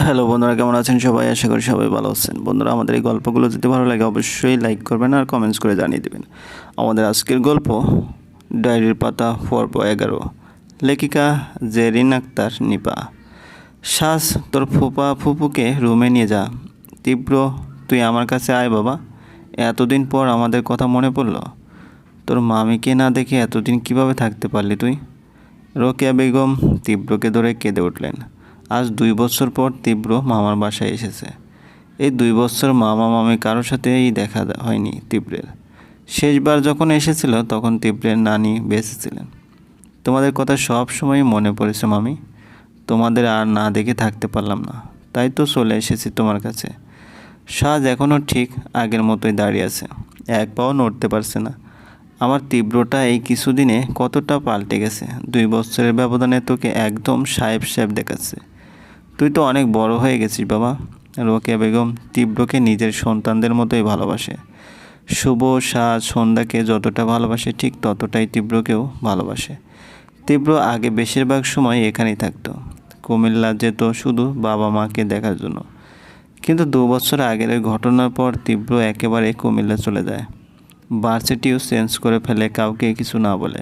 Hello বন্ধুরা, কেমন আছেন সবাই? আশা করি সবাই ভালো আছেন। বন্ধুরা, আমাদের এই গল্পগুলো যদি ভালো লাগে, অবশ্যই লাইক করবেন আর কমেন্টস করে জানিয়ে দেবেন। আমাদের আজকের গল্প, ডায়েরির পাতা, পর্ব এগারো। লেখিকা জেরিন আক্তার, নিপা। শ্বাস তোর ফুপা ফুপুকে রুমে নিয়ে যা। তীব্র, তুই আমার কাছে আয় বাবা। এতদিন পর আমাদের কথা মনে পড়ল। তোর মামিকে না দেখে এতদিন কীভাবে থাকতে পারলি তুই? রোকেয়া বেগম তীব্রকে ধরে কেঁদে উঠলেন। আজ দুই বছর পর তীব্র মামার বাসায় এসেছে। এই দুই বছর মামা মামি কারোর সাথেই দেখা হয়নি তীব্রের। শেষবার যখন এসেছিল, তখন তীব্রের নানি বেঁচে ছিলেন তোমাদের কথা সব সময় মনে পড়েছে মামি। তোমাদের আর না দেখে থাকতে পারলাম না। তাই তো চলে এসেছি তোমার কাছে। সাজ এখনও ঠিক আগের মতোই দাঁড়িয়ে আছে। এক পাও নড়তে পারছে না। আমার তীব্রটা এই কিছুদিনে কতটা পাল্টে গেছে। দুই বছরের ব্যবধানে তোকে একদম সাহেব সাহেব দেখাচ্ছে। তুই তো অনেক বড় হয়ে গেছিস বাবা। রোকেয়া বেগম তীব্রকে নিজের সন্তানদের মতোই ভালোবাসে। শুভ, সাজ, সন্ধ্যাকে যতটা ভালোবাসে ঠিক ততটাই তীব্রকেও ভালোবাসে। তীব্র আগে বেশিরভাগ সময় এখানেই থাকতো। কুমিল্লা যেত শুধু বাবা মাকে দেখার জন্য। কিন্তু দু বছর আগের ওই ঘটনার পর তীব্র একেবারে কুমিল্লা চলে যায়। ভার্সিটিও চেঞ্জ করে ফেলে, কাউকে কিছু না বলে।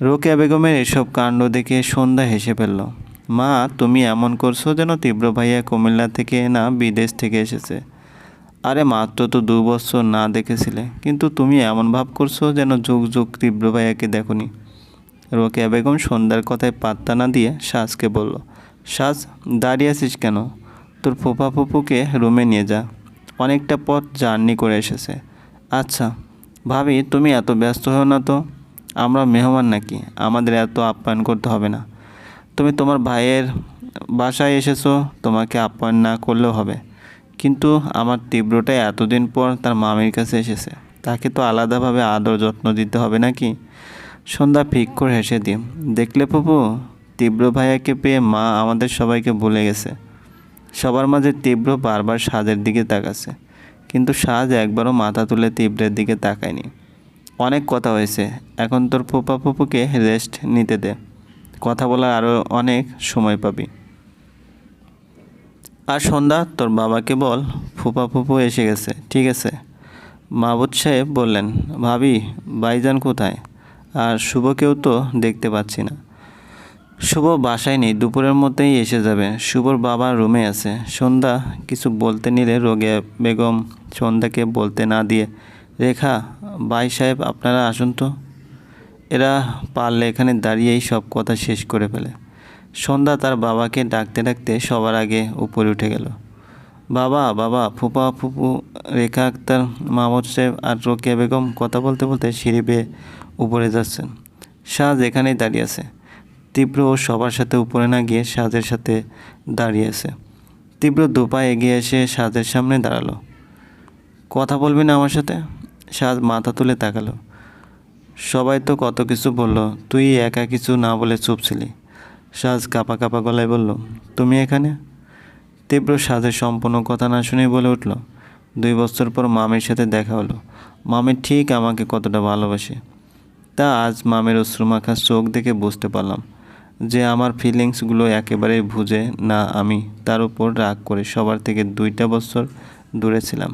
রোকেয়া বেগমের এসব কাণ্ড দেখে সন্ধ্যা হেসে ফেলল। মা, তুমি এমন করছ যেন তীব্র ভাইয়া কুমিল্লা থেকে না বিদেশ থেকে এসেছে। আরে মাত্র তো দু বছর না দেখেছিলে, কিন্তু তুমি এমন ভাব করছ যেন যুগ যুগ তীব্র ভাইয়াকে দেখনি। রোকেয়া বেগম সন্ধ্যার কথায় পাত্তা না দিয়ে সাজকে বলল, সাজ, দাঁড়িয়ে আছিস কেন? তোর ফুপা ফুপুকে রুমে নিয়ে যা। অনেকটা পথ জার্নি করে এসেছে। আচ্ছা ভাবি, তুমি এত ব্যস্ত হও না তো? আমরা মেহমান নাকি, আমাদের এত আপ্যায়ন করতে হবে না। তুমি তোমার ভাইয়ের বাসায় এসেছ, তোমাকে আপ্যায়ন না করলেও হবে। কিন্তু আমার তীব্রটা এতদিন পর তার মামির কাছে এসেছে। তাকে তো আলাদাভাবে আদর যত্ন দিতে হবে নাকি? সন্ধ্যা ফিক করে হেসে দিই দেখলে পপু তীব্র ভাইয়াকে পেয়ে মা আমাদের সবাইকে ভুলে গেছে। সবার মাঝে তীব্র বারবার সাজের দিকে তাকাচ্ছে। কিন্তু সাজ একবারও মাথা তুলে তীব্রের দিকে তাকায়নি। অনেক কথা হয়েছে। এখন তোর ফুপা ফুপুকে রেস্ট নিতে দে। কথা বলার আরও অনেক সময় পাবি। আর সন্ধ্যা, তোর বাবাকে বল, ফুপা ফুপু এসে গেছে, ঠিক আছে? মাহবুদ সাহেব বললেন, ভাবি বাইজান কোথায়? আর শুভকেও তো দেখতে পাচ্ছি না। শুভ বাসায় নেই, দুপুরের মধ্যেই এসে যাবে। শুভর বাবা রুমে আছে। সন্ধ্যা কিছু বলতে নিলে রোগে বেগম সন্ধ্যাকে বলতে না দিয়ে, রেখা বাই সাহেব, আপনারা আসুন তো। এরা পারলে এখানে দাঁড়িয়েই সব কথা শেষ করে ফেলে। সন্ধ্যা তার বাবাকে ডাকতে ডাকতে সবার আগে উপরে উঠে গেল। বাবা বাবা, ফুপা, ফুপু, রেখা আক্তার মাহমুদ সাহেব আর রোকেয়া বেগম কথা বলতে বলতে সিঁড়ি বেয়ে উপরে যাচ্ছেন। সাজ এখানেই দাঁড়িয়ে আছে। তীব্র ও সবার সাথে উপরে না গিয়ে সাজের সাথে দাঁড়িয়ে আছে। তীব্র দুপা এগিয়ে এসে সাজের সামনে দাঁড়াল। কথা বলবি না আমার সাথে? সাজ মাথা তুলে তাকালো। সবাই তো কত কিছু বলল, তুই একা কিছু না বলে চুপ ছিলি। সাজ কাপা কাপা গলায় বলল, তুমি এখানে? তীব্র সাজের সম্পূর্ণ কথা না শুনেই বলে উঠল, দুই বছর পর মামির সাথে দেখা হলো। মামি ঠিক আমাকে কতটা ভালোবাসে। তা আজ মামের অশ্রুমাখা চোখ দেখে বুঝতে পারলাম যে আমার ফিলিংসগুলো একেবারেই বুঝে না আমি। তার উপর রাগ করে সবার থেকে দুইটা বছর দূরে ছিলাম।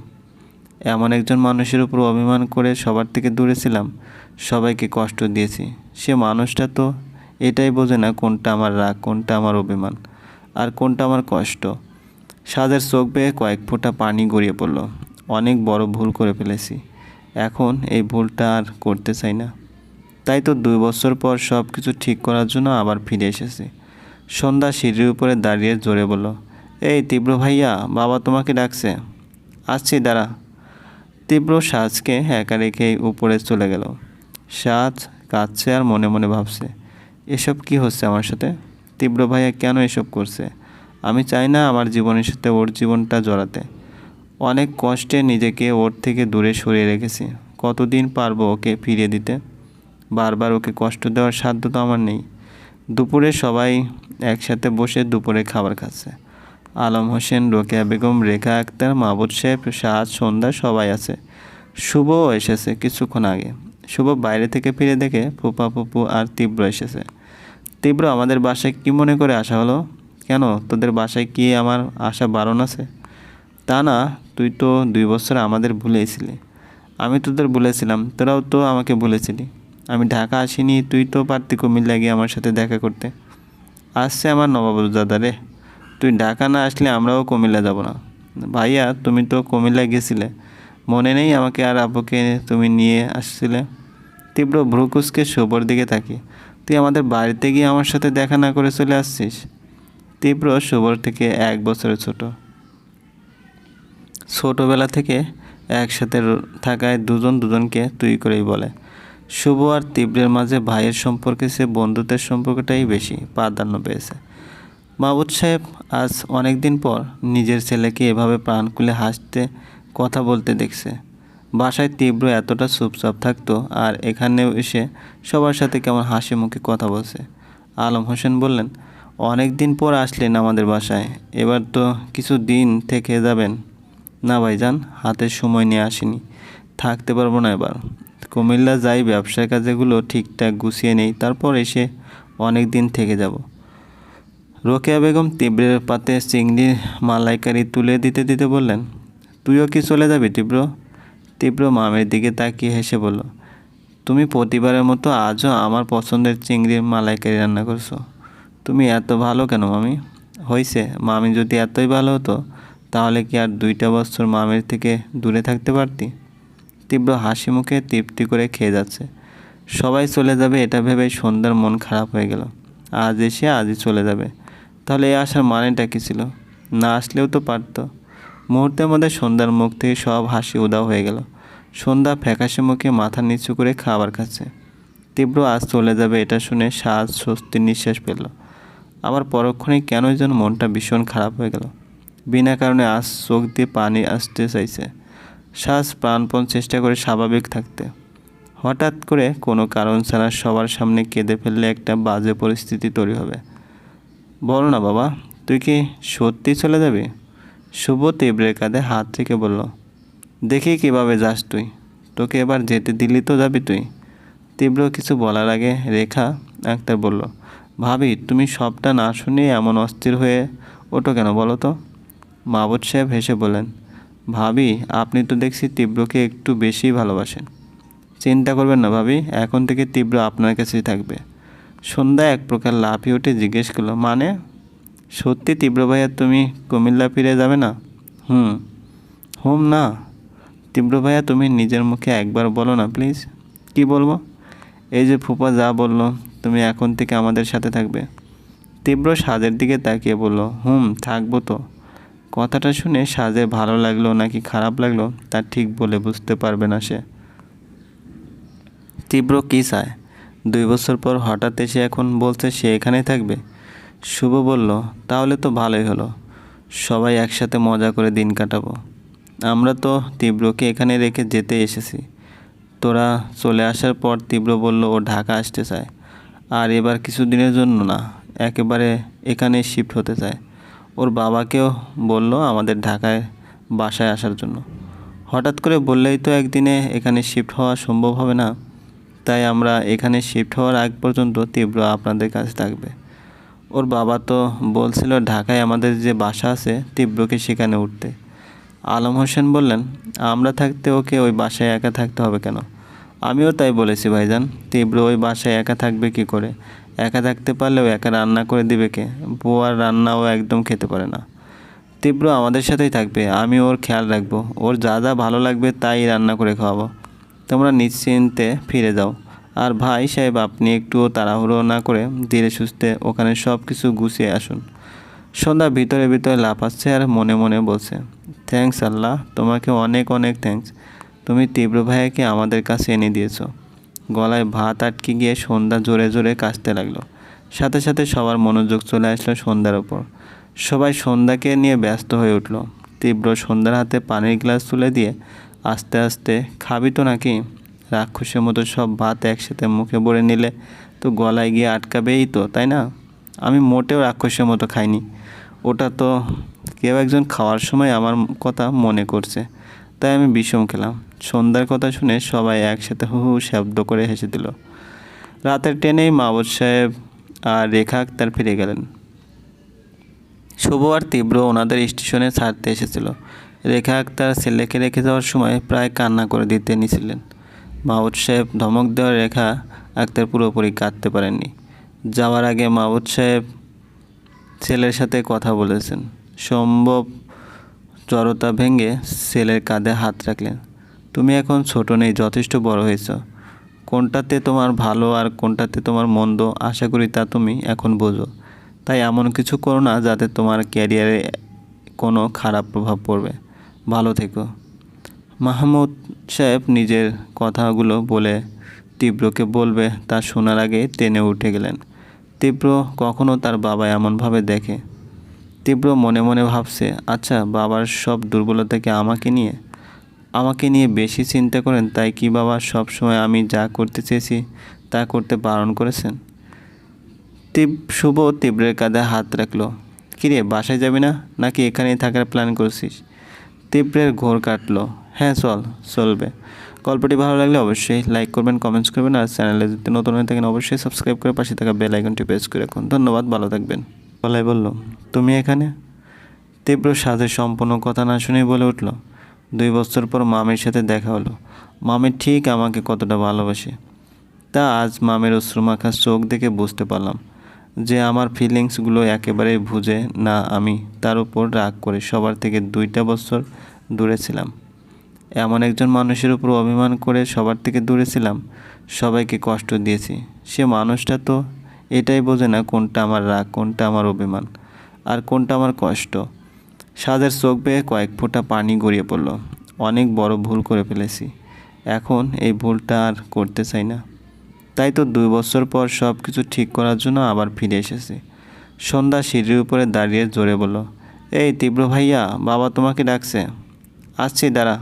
এমন একজন মানুষের উপর অভিমান করে সবার থেকে দূরে ছিলাম। সবাইকে কষ্ট দিয়েছি। সে মানুষটা তো এটাই বোঝে না কোনটা আমার রাগ, কোনটা আমার অভিমান, আর কোনটা আমার কষ্ট। সাজের চোখ বেয়ে কয়েক ফোঁটা পানি গড়িয়ে পড়ল। অনেক বড় ভুল করে ফেলেছি। এখন এই ভুলটা আর করতে চাই না। তাই তো দুই বছর পর সব কিছু ঠিক করার জন্য আবার ফিরে এসেছি। সন্ধ্যা সিঁড়ির উপরে দাঁড়িয়ে জোরে বলল, এই তীব্র ভাইয়া, বাবা তোমাকে ডাকছে। আসছি, দাঁড়া। তীব্র সাজকে একা রেখেই উপরে চলে গেল। সাজ কাঁদছে আর মনে মনে ভাবছে, এসব কি হচ্ছে আমার সাথে? তীব্র ভাইয়া কেন এসব করছে? আমি চাই না আমার জীবনের সাথে ওর জীবনটা জড়াতে। অনেক কষ্টে নিজেকে ওর থেকে দূরে সরিয়ে রেখেছি। কতদিন পারব ওকে ফিরিয়ে দিতে? বারবার ওকে কষ্ট দেওয়ার সাধ্য তো আমার নেই। দুপুরে সবাই একসাথে বসে দুপুরে খাবার খাচ্ছে। আলম হোসেন, রোকেয়া বেগম, রেখা আক্তার মাহবুদ সাহেব সাজ সন্ধ্যা সবাই আছে। শুভও এসেছে কিছুক্ষণ আগে। শুভ বাইরে থেকে ফিরে দেখে ফুপা, ফুপু আর তীব্র এসেছে। তীব্র, আমাদের বাসায় কী মনে করে আসা হলো? কেন? তোদের বাসায় কি আমার আশা বারণ আছে? তা না, তুই তো দুই বছর আমাদের ভুলেছিলি আমি তোদের বলেছিলাম, তোরাও তো আমাকে বলেছিলি। আমি ঢাকা আসিনি, তুই তো পারতি কুমিল্লা গিয়ে আমার সাথে দেখা করতে। আসছে আমার নবাবজাদা রে। তুই ঢাকা না আসলে আমরাও কুমিল্লা যাব না। ভাইয়া, তুমি তো কুমিল্লা গেছিলে। মনে নেই আমাকে আর আব্বুকে তুমি নিয়ে আসছিলে। তীব্র ভ্রুকুসকে শোবর দিকে তাকিয়ে। তুই আমাদের বাড়িতে গিয়ে আমার সাথে দেখা না করে চলে আসছিস? তীব্র শোবর থেকে এক বছরের ছোট। ছোটোবেলা থেকে একসাথে থাকায় দুজন দুজনকে তুই করেই বলে। শুভ আর তীব্রের মাঝে ভাইয়ের সম্পর্কে সে বন্ধুত্বের সম্পর্কটাই বেশি প্রাধান্য পেয়েছে। মাহবুদ সাহেব, আজ অনেক দিন পর নিজের ছেলেকে এভাবে প্রাণ খুলে হাসতে কথা বলতে দেখছে। বাসায় তীব্র এতটা চুপচাপ থাকতো আর এখানেও এসে সবার সাথে কেমন হাসি মুখে কথা বলছে। আলম হোসেন বললেন অনেক দিন পর আসলেন আমাদের বাসায়, এবার তো কিছু দিন থেকে যাবেন। না ভাইজান, হাতে সময় নিয়ে আসিনি, থাকতে পারব না এবার। কুমিল্লা যাই ব্যবসার কাজেগুলো ঠিকঠাক গুছিয়ে নেই, তারপর এসে অনেক দিন থেকে যাব। রোকেয়া বেগম তীব্রের পাতে চিংড়ির মালাইকারি তুলে দিতে দিতে বললেন, তুইও কি চলে যাবি তীব্র? তীব্র মামের দিকে তাকিয়ে হেসে বলল, তুমি প্রতিবারের মতো আজও আমার পছন্দের চিংড়ির মালাইকারি রান্না করছ। তুমি এত ভালো কেন মামি? হয়েছে মামি যদি এতই ভালো হতো, তাহলে কি আর দুইটা বছর মামির থেকে দূরে থাকতে পারতি? তীব্র হাসি মুখে তৃপ্তি করে খেয়ে যাচ্ছে। সবাই চলে যাবে এটা ভেবে সন্ধ্যার মন খারাপ হয়ে গেল। আজ এসে আজই চলে যাবে। তাহলে এই আসার মানেটা কী ছিল? না আসলেও তো পারতো। মুহূর্তের মধ্যে সন্ধ্যার মুখ থেকে সব হাসি উদাও হয়ে গেল। সন্ধ্যা ফ্যাকাশে মুখে মাথা নিচু করে খাবার খাচ্ছে। তীব্র আজ চলে যাবে এটা শুনে সাজ স্বস্তির নিঃশ্বাস পেল আবার পরক্ষণে কেন যেন মনটা ভীষণ খারাপ হয়ে গেল। বিনা কারণে আজ চোখ দিয়ে পানি আসতে চাইছে। শ্বাস প্রাণপণ চেষ্টা করে স্বাভাবিক থাকতে। হঠাৎ করে কোনো কারণ ছাড়া সবার সামনে কেঁদে ফেললে একটা বাজে পরিস্থিতি তৈরি হবে। বলো না বাবা, তুই কি সত্যি চলে যাবি? শুভ তীব্রের কাঁধে হাত থেকে বলল, দেখি কীভাবে যাস তুই। তোকে এবার যেতে দিলি তো যাবি তুই। তীব্র কিছু বলার আগে রেখা আক্তার বলল, ভাবি, তুমি সবটা না শুনে এমন অস্থির হয়ে ওঠো কেন বলো তো? মাবুদ সাহেব হেসে বললেন, ভাবি, আপনি তো দেখছি তীব্রকে একটু বেশি ভালোবাসেন। চিন্তা করবেন না ভাবি, এখন থেকে তীব্র আপনার কাছেই থাকবে। সন্ধ্যা এক প্রকার লাফিয়ে উঠে জিজ্ঞেস করল মানে? সত্যি তীব্র ভাইয়া তুমি কুমিল্লা ফিরে যাবে না? হুম হুম না। তীব্র ভাইয়া, তুমি নিজের মুখে একবার বলো না, প্লিজ। কি বলব? এই যে ফুপা যা বলল, তুমি এখন থেকে আমাদের সাথে থাকবে। তীব্র সাজের দিকে তাকিয়ে বলল, হুম, থাকব তো। কথাটা শুনে সাজে ভালো লাগল নাকি খারাপ লাগল, তা ঠিক বলে বুঝতে পারবে না সে। তীব্র কী চায়? দুই বছর পর হঠাৎ এসে এখন বলছে সে এখানেই থাকবে। শুভ বলল, তাহলে তো ভালোই হলো। সবাই একসাথে মজা করে দিন কাটাবো। আমরা তো তীব্রকে এখানে রেখে যেতে এসেছি। তোরা চলে আসার পর তীব্র বলল, ও ঢাকা আসতে চায়। আর এবার কিছু দিনের জন্য না, একেবারে এখানে শিফট হতে চায়। ওর বাবাকেও বলল, আমাদের ঢাকায় বাসায় আসার জন্য। হঠাৎ করে বললেই তো একদিনে এখানে শিফট হওয়া সম্ভব হবে না। তাই আমরা এখানে শিফট হওয়ার আগ পর্যন্ত তীব্র আপনাদের কাছে থাকবে। ওর বাবা তো বলছিল ঢাকায় আমাদের যে বাসা আছে তীব্রকে সেখানে উঠতে। আলম হোসেন বললেন, আমরা থাকতে ওকে ওই বাসায় একা থাকতে হবে কেন? আমিও তাই বলেছি, ভাইজান, তীব্র ওই বাসায় একা থাকবে কি করে? একা থাকতে পারলেও একা রান্না করে দিবে কে? বুয়ার রান্নাও একদম খেতে পারে না। তীব্র আমাদের সাথেই থাকবে, আমি ওর খেয়াল রাখব। ওর যা যা ভালো লাগবে তাই রান্না করে খাওয়াবো। তোমরা নিশ্চিন্তে ফিরে যাও। আর ভাই সাহেব, আপনি একটুও তাড়াহুড়ো না করে ধীরে সুস্থে ওখানে সব কিছু গুছিয়ে আসুন। সন্ধ্যা ভিতরে ভিতরে লাফাচ্ছে আর মনে মনে বলছে থ্যাঙ্কস আল্লাহ, তোমাকে অনেক অনেক থ্যাঙ্কস তুমি তীব্র ভাইয়াকে আমাদের কাছে এনে দিয়েছ। গলায় ভাত আটকে গিয়ে সন্ধ্যা জোরে জোরে কাশতে লাগল। সাথে সাথে সবার মনোযোগ চলে আসলো সন্ধ্যার ওপর। সবাই সন্ধ্যাকে নিয়ে ব্যস্ত হয়ে উঠল। তীব্র সন্ধ্যার হাতে পানির গ্লাস তুলে দিয়ে আস্তে আস্তে, খাবি তো নাকি? রাক্ষসের মতো সব ভাত একসাথে মুখে ভরে নিলে তো গলায় গিয়ে আটকাবেই তো, তাই না? আমি মোটেও রাক্ষসের মতো খাইনি। ওটা তো কেউ একজন খাওয়ার সময় আমার কথা মনে করছে। তাই আমি বিষম খেলাম। সন্ধ্যার কথা শুনে সবাই একসাথে হু হু শব্দ করে হেসে দিল। রাতের ট্রেনেই মাবুদ সাহেব আর রেখা আক্তার ফিরে গেলেন। শুভ আর তীব্র ওনাদের স্টেশনে ছাড়তে এসেছিল। রেখা আক্তার ছেলেকে রেখে যাওয়ার সময় প্রায় কান্না করে দিতে নিছিলেন। মাহবুদ সাহেব ধমক দেওয়ার রেখা আক্তার পুরোপুরি কাঁদতে পারেননি। যাওয়ার আগে মাহবুদ সাহেব ছেলের সাথে কথা বলেছেন। সম্ভব জড়তা ভেঙে ছেলের কাঁধে হাত রাখলেন। তুমি এখন ছোট নেই, যথেষ্ট বড় হয়েছ। কোনটাতে তোমার ভালো আর কোনটাতে তোমার মন্দ আশা করি তা তুমি এখন বোঝো। তাই এমন কিছু করো না যাতে তোমার ক্যারিয়ারে কোনো খারাপ প্রভাব পড়বে। ভালো থেকো। মাহমুদ সাহেব নিজের কথাগুলো বলে তীব্রকে বলবে, তা শোনার আগে টেনে উঠে গেলেন। তীব্র কখনো তার বাবা এমনভাবে দেখে। তীব্র মনে মনে ভাবছে আচ্ছা বাবার সব দুর্বলতাকে আমাকে নিয়ে? আমাকে নিয়ে বেশি চিন্তা করেন, তাই কি বাবা সব সময় আমি যা করতে চেয়েছি তা করতে বারণ করেছেন? তীব, শুভ তীব্রের কাঁধে হাত রাখল। কিরে, বাসায় যাবি না? নাকি এখানেই থাকার প্ল্যান করছিস? তীব্রের ঘোর কাটলো। হ্যাঁ চল, চলবে। গল্পটি ভালো লাগলে অবশ্যই লাইক করবেন কমেন্টস করবেন, আর চ্যানেলে যদি নতুন হয়ে থাকেন অবশ্যই সাবস্ক্রাইব করে পাশে থাকা বেল আইকনটি প্রেস করে রাখুন। ধন্যবাদ, ভালো থাকবেন। বলাই বলল, তুমি এখানে? তীব্র সাজের সম্পূর্ণ কথা না শুনেই বলে উঠল, দুই বছর পর মামির সাথে দেখা হলো। মামি ঠিক আমাকে কতটা ভালোবাসে। তা আজ মামের অশ্রুমাখা চোখ দেখে বুঝতে পারলাম। যে আমার ফিলিংসগুলো একেবারেই বুঝে না আমি, তার উপর রাগ করে সবার থেকে দুইটা বছর দূরে ছিলাম। এমন একজন মানুষের উপর অভিমান করে সবার থেকে দূরে ছিলাম, সবাইকে কষ্ট দিয়েছি। সে মানুষটা তো এটাই বোঝে না কোনটা আমার রাগ, কোনটা আমার অভিমান, আর কোনটা আমার কষ্ট। সাজের চোখ বেয়ে কয়েক ফোঁটা পানি গড়িয়ে পড়ল। অনেক বড় ভুল করে ফেলেছি। এখন এই ভুলটা আর করতে চাই না। তাই তো দুই বছর পর সব কিছু ঠিক করার জন্য আবার ফিরে এসেছি। সন্ধ্যা সিঁড়ির উপরে দাঁড়িয়ে জোরে বলল, এই তীব্র ভাইয়া, বাবা তোমাকে ডাকছে। আসছি, দাঁড়া।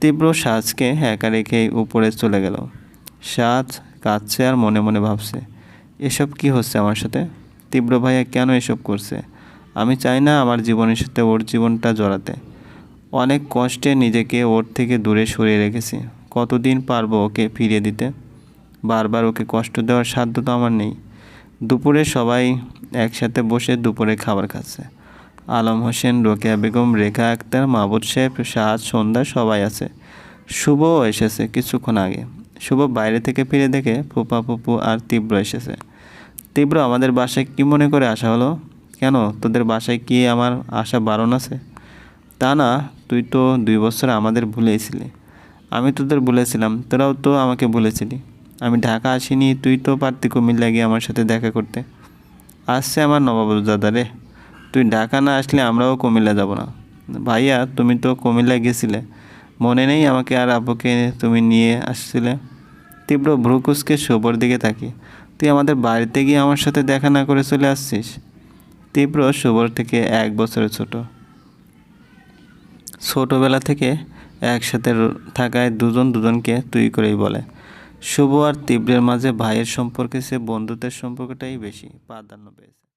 তীব্র সাজকে একা রেখেই উপরে চলে গেল। সাজ কাঁদছে আর মনে মনে ভাবছে, এসব কি হচ্ছে আমার সাথে? তীব্র ভাইয়া কেন এসব করছে? আমি চাই না আমার জীবনের সাথে ওর জীবনটা জড়াতে। অনেক কষ্টে নিজেকে ওর থেকে দূরে সরিয়ে রেখেছি। কতদিন পারব ওকে ফিরিয়ে দিতে? বারবার ওকে কষ্ট দেওয়ার সাধ্য তো আমার নেই। দুপুরে সবাই একসাথে বসে দুপুরে খাবার খাচ্ছে। আলম হোসেন, রোকেয়া বেগম, রেখা আক্তার মাহবুদ সাহেব সাহাজ সন্ধ্যা সবাই আছে। শুভও এসেছে কিছুক্ষণ আগে। শুভ বাইরে থেকে ফিরে দেখে ফুপা, ফুপু আর তীব্র এসেছে। তীব্র, আমাদের বাসায় কি মনে করে আসা হলো? কেন? তোদের বাসায় কি আমার আশা বারণ আছে? তা না, তুই তো দুই বছর আমাদের ভুলেছিলি আমি তোদের বলেছিলাম, তোরাও তো আমাকে বলেছিলি। আমি ঢাকা আসিনি, তুই তো পারতি কুমিল্লা গিয়ে আমার সাথে দেখা করতে। আসছে আমার নবাবজাদা রে। তুই ঢাকা না আসলে আমরাও কুমিল্লা যাব না। ভাইয়া, তুমি তো কুমিল্লা গেছিলে। মনে নেই আমাকে আর আব্বুকে তুমি নিয়ে আসছিলে। তীব্র ভ্রুকুসকে শোবর দিকে তাকিয়ে। তুই আমাদের বাড়িতে গিয়ে আমার সাথে দেখা না করে চলে আসছিস? তীব্র শুভর থেকে এক বছরের ছোট। ছোটোবেলা থেকে একসাথে থাকায় দুজন দুজনকে তুই করেই বলে। শুভ আর তীব্রের মাঝে ভাইয়ের সম্পর্কে সে বন্ধুত্বের সম্পর্কটাই বেশি প্রাধান্য পেয়েছে।